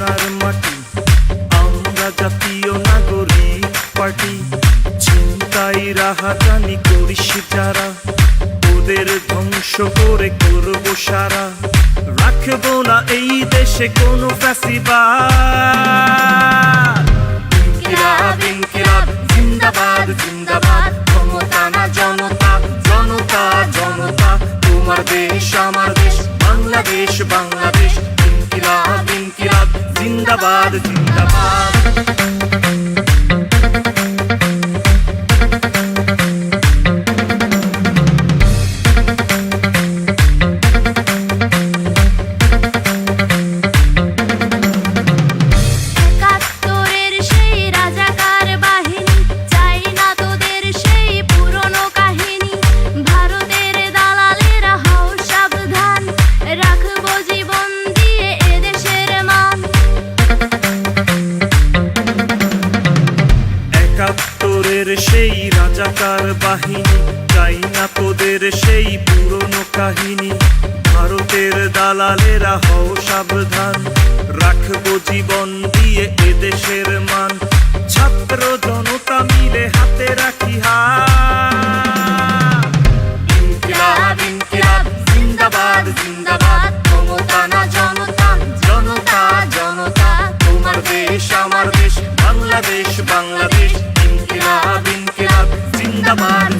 সোনার মাটি। আমরা জাতীয় নাগরিক পার্টি। চিন্তাই রাহাজানি করিস যারা। ওদের ধ্বংস করে করব সারা। রাখব না এই দেশে কোনো ফ্যাসিবাদ। ইনকিলাব ইনকিলাব, জিন্দাবাদ জিন্দাবাদ। জিন্দাবাদ জিন্দাবাদ একাত্তরের সেই রাজাকার বাহিনী চাই তোদের সেই পুরনো কাহিনী। ভারতের দালালেরা হও সাবধান, রাখব জীবন দিয়ে এদেশের মান। ছাত্র জনতা মিলে হাতে রাখি ইনকিলাব জিন্দাবাদ ক্ষমতা না জনতা জনতা জনতা। তোমার দেশ, আমার দেশ, বাংলাদেশ বাংলাদেশ। जिंदाबाद जिंदाबाद